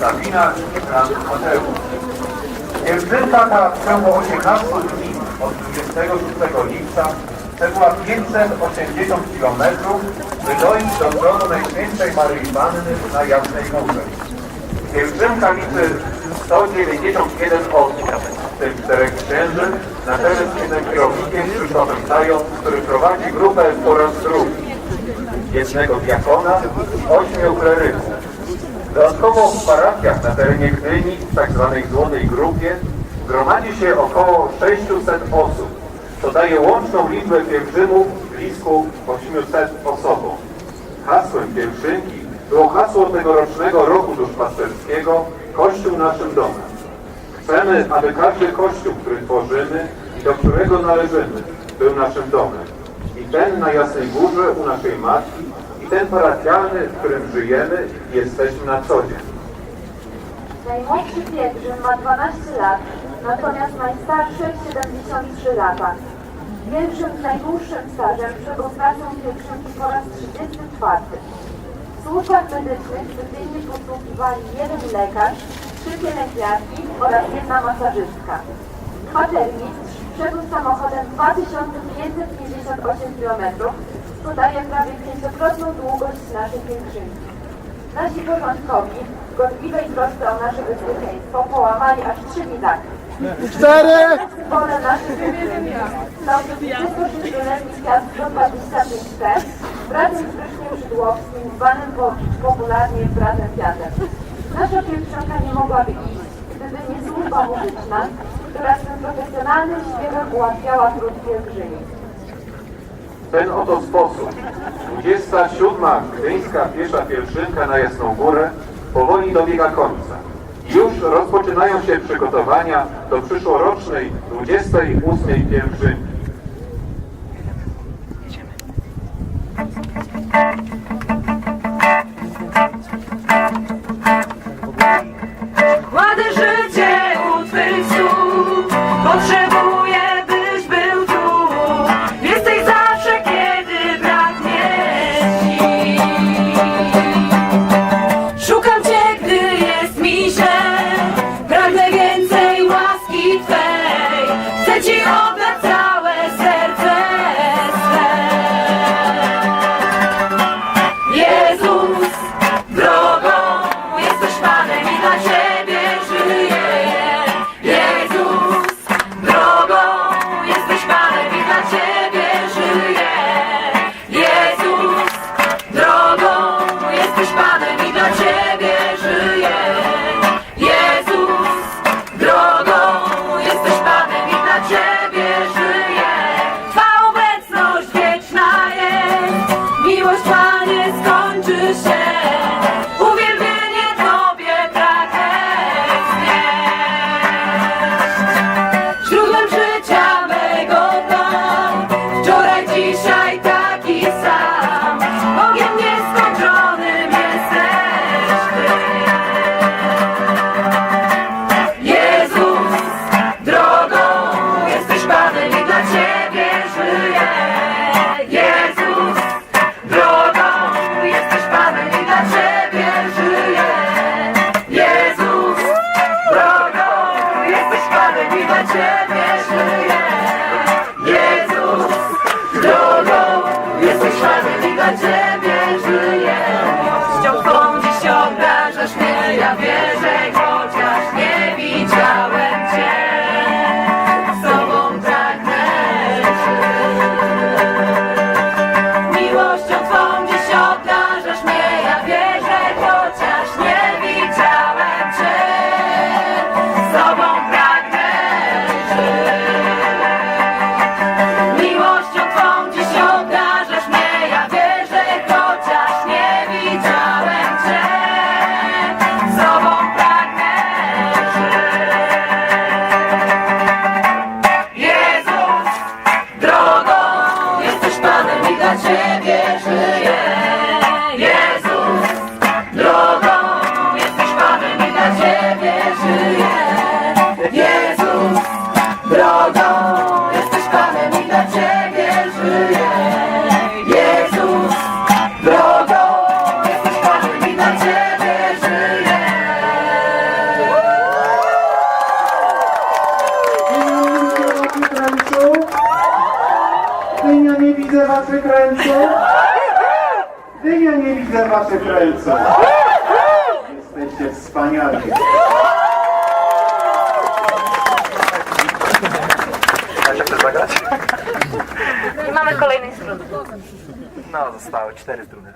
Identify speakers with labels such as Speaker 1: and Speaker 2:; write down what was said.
Speaker 1: Sabina i brat Mateusz. Pielgrzymka ta w ciągu 18 dni od 26 lipca przebyła 580 km, by dojść do tronu Najświętszej Maryi Panny na Jasnej Górze. Pielgrzymka liczy 191 osób, w tym czterech księży, na czele z księdzem kierownikiem Krzysztofem Sają, który prowadzi grupę po raz drugi. Jednego diakona i ośmiu kleryków. Dodatkowo w parafiach na terenie Gdyni, w tzw. Złotej Grupie, gromadzi się około 600 osób, co daje łączną liczbę pielgrzymów bliską 800 osobom. Hasłem pielgrzymki było hasło tegorocznego roku duszpasterskiego Kościół naszym domem. Chcemy, aby każdy kościół, który tworzymy i do którego należymy, był naszym domem. I ten na Jasnej Górze u naszej Matki, i ten parafialny, w którym żyjemy jesteśmy na co dzień.
Speaker 2: Najmłodszy pielgrzym ma 12 lat, natomiast najstarszy 73 lata. Pielgrzym z najdłuższym stażem przebył pracę pielgrzymki po raz 34. W służbach medycznych codziennie posługiwali jeden lekarz, trzy pielęgniarki oraz jedna masażystka. Kwatermistrz przebył samochodem 2558 km, co daje prawie pięciokrotną długość naszej pielgrzymki. Nasi porządkowi w gorliwej trosce o nasze bezpieczeństwo połamali aż trzy widaki.
Speaker 3: Cztery!
Speaker 2: Symbole naszych pielgrzymki są 26-letni Fiat 125T razem z Zbyszkiem Szydłowskim, zwanym po, popularnie bratem Fiatem. Nasza pielgrzymka nie mogłaby iść, gdyby nie służba muzyczna, która swym profesjonalnym śpiewem ułatwiała trud pielgrzymi.
Speaker 1: W ten oto sposób 27. Gdyńska piesza pielgrzymka na Jasną Górę powoli dobiega końca. Już rozpoczynają się przygotowania do przyszłorocznej 28. pielgrzymki.
Speaker 4: I Ciebie żyję. Twą dziś obrażasz mnie, ja wierzę, chociaż nie widziałem Cię. Z Tobą pragnę żyć. Miłością Twą dziś obdarzasz mnie, ja wierzę, chociaż nie widziałem Cię. Z Tobą dla Ciebie żyję. Jezus, drogą jesteś Panem i dla Ciebie żyję. Jezus, drogą
Speaker 3: waszych ręców. Dynia nie widzę waszych ręców. Jesteście wspaniali.
Speaker 2: I mamy kolejny skrót.
Speaker 1: No, zostały cztery struny